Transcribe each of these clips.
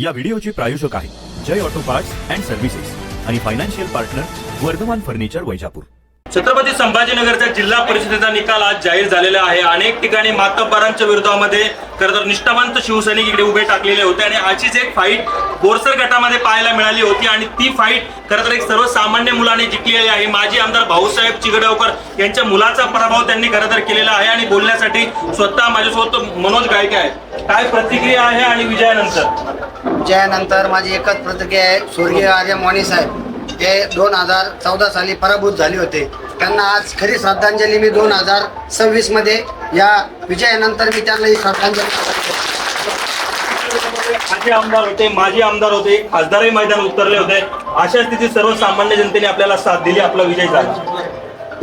या व्हिडिओचे प्रायोजक आहे Jai auto parts and services आणि financial partner Vardhaman furniture Vaijapur. Chhatrapati संभाजीनगरच्या जिल्हा परिषदेचा निकाल आज जाहीर झालेला आहे. अनेक ठिकाणी मातब्बरांच्या विरोधामध्ये खरं तर निष्ठावंत शिवसैनिक इकडे उभे टाकलेले होते आणि अशीच एक फाईट बोरसर गटामध्ये पाहायला मिळाली होती आणि ती फाईट खरं तर एक सर्वसामान्य मुलाने जिंकलेली आहे. माजी आमदार भाऊसाहेब चिगडवकर यांच्या मुलाचा पराभव त्यांनी खरं तर केलेला आहे आणि बोलण्यासाठी स्वतः माझ्यासोबत मनोज गायके आहेत. काय प्रतिक्रिया आहे आणि विजयानंतर? विजयानंतर माझी एकच प्रतिक्रिया आहे. स्वर्गीय आर्य मोनी साहेब हे दोन हजार चौदा साली पराभूत झाले होते. त्यांना आज खरी श्रद्धांजली मी दोन हजार सव्वीसमध्ये या विजयानंतर मी त्यांना ही श्रद्धांजली माजी आमदार होते माजी आमदार होते खासदारही मैदान उतरले होते. अशा स्थितीत सर्वसामान्य जनतेने आपल्याला साथ दिली आपला विजय झाला.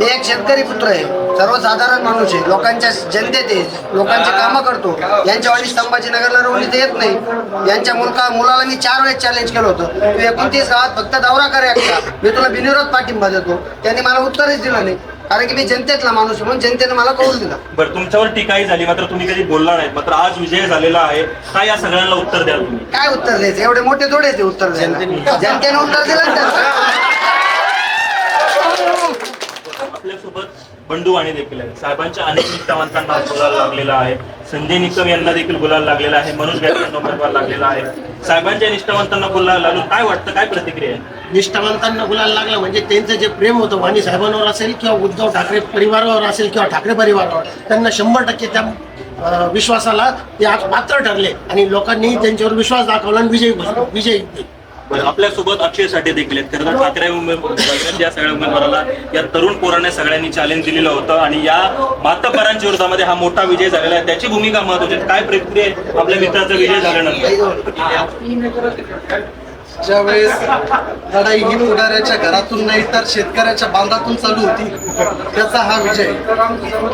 मी एक शेतकरी पुत्र आहे. सर्वसाधारण माणूस आहे. लोकांच्या जनतेत आहे लोकांचे कामं करतो. यांच्या वाणी संभाजीनगरला रोवली ते येत नाही. यांच्या मुलगा मुलाला मी चार वेळेस चॅलेंज केलं होतं. तू एकोणतीस गावात फक्त दौरा कर एकटा. मी तुला बिनविरोध पाठिंबा देतो. त्यांनी मला उत्तरच दिलं नाही. कारण की मी जनतेतला माणूस आहे म्हणून जनतेने मला कौल दिला. बरं तुमच्यावर टीकाही झाली. मात्र तुम्ही कधी बोलला नाहीत. मात्र आज विजय झालेला आहे. काय या सगळ्यांना उत्तर द्याल तुम्ही? काय उत्तर द्यायचं? एवढे मोठे थोडे ते उत्तर द्यायला. जनतेने उत्तर दिलं ना त्याचं. आपल्यासोबत बंडू वाणी देखील आहे साहेबांच्या अनेक निष्ठावंतांना गुलाल लागलेला आहे. संजय निकम यांना देखील गुलाल लागलेला आहे. मनोज गायकवाड उमेदवार लागलेला आहे. साहेबांच्या निष्ठावंतांना गुलाल लागून काय वाटतं? काय प्रतिक्रिया आहे? निष्ठावंतांना गुलाल लागला म्हणजे त्यांचं जे प्रेम होतं वाणी साहेबांवर असेल किंवा उद्धव ठाकरे परिवारावर असेल किंवा ठाकरे परिवारावर त्यांना शंभर टक्के त्या विश्वासाला ते आज पात्र ठरले. आणि लोकांनी त्यांच्यावर विश्वास दाखवला आणि विजयी विजयी. आपल्यासोबत अक्षय साठे देखील आहेत. खरं तर ठाकरे या सगळ्या उमेदवाराला या तरुण पोराने सगळ्यांनी चॅलेंज दिलेलं होतं आणि या मातब्बरांच्या विरोधामध्ये हा मोठा विजय झालेला आहे. त्याची भूमिका महत्वाची काय प्रक्रिया आहे? आपल्या मित्राचा विजय झाल्यानंतर. ज्यावेळेस लढाई ही पुढाऱ्याच्या घरातून नाही तर शेतकऱ्याच्या बांधातून चालू होती त्याचा हा विजय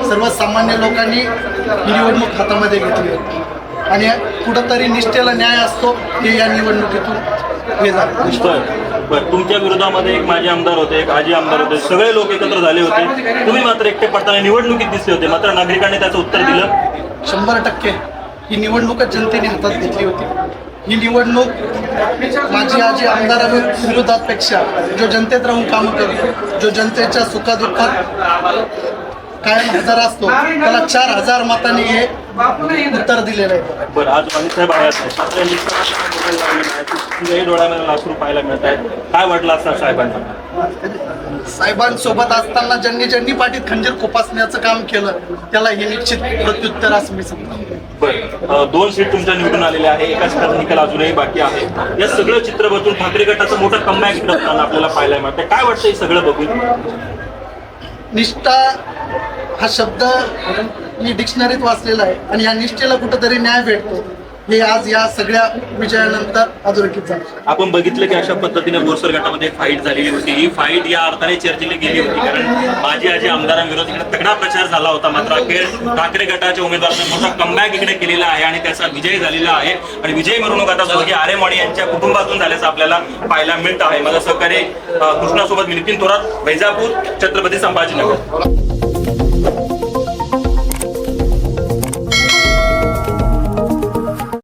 सर्वसामान्य लोकांनी ही निवडणूक हातामध्ये घेतली होती. आणि कुठंतरी निष्ठेला न्याय असतो हे या निवडणुकीतून. हे झालं. बरं तुमच्या विरोधामध्ये एक माजी आमदार होते एक आजी आमदार होते सगळे लोक एकत्र झाले होते. तुम्ही मात्र एकटे पडताना निवडणुकीत दिसले होते. मात्र नागरिकांनी त्याचं उत्तर दिलं. शंभर टक्के. ही निवडणूकच जनतेने हातात घेतली होती. ही निवडणूक माझी आजी आमदाराविरोधापेक्षा जो जनतेत राहून काम करतो जो जनतेच्या सुखादुःखात कायम हजर असतो त्याला चार हजार मतांनी हे उत्तर दिलेलं आहे बरं आज साहेब आहेत. आपल्या निष्ठावंतांना डोळ्यामध्ये लासूर पाहायला मिळत आहेत काय वाटलं असतं साहेबांना साहेबांसोबत असताना ज्यांनी ज्यांनी पाठीत खंजीर खुपासण्याचं काम केलं त्याला हे निश्चित प्रत्युत्तर असं मी बरं अं, दोन सीट तुमच्या निवडून आलेले आहे एका सीटात निकाल अजूनही बाकी आहे. या सगळं चित्र बघून ठाकरे गटाचं मोठं कमबॅक करताना आपल्याला पाहायला मिळतं काय वाटतं हे सगळं बघून? निष्ठा हा शब्द मी डिक्शनरीत वाचलेला आहे आणि या निष्ठेला कुठंतरी न्याय भेटतो. हे आज या सगळ्या विजयानंतर अधोरेखित झालं. आपण बघितलं की अशा पद्धतीने बोरसर गटामध्ये फाईट झालेली होती. ही फाईट या अर्थाने चर्चेली गेली होती कारण माझी आजी आमदारांविरोधात इकडे तगडा प्रचार झाला होता. मात्र अखेर ठाकरे गटाच्या उमेदवाराने मोठा कमबॅक इकडे केलेला आहे आणि त्याचा विजय झालेला आहे. आणि विजय मिरवणूक आता स्वर्गीय आरेमाडी यांच्या कुटुंबातून झाल्याचं आपल्याला पाहायला मिळत आहे. माझा सहकारी कृष्णासोबत नितीन थोरात वैजापूर छत्रपती संभाजीनगर.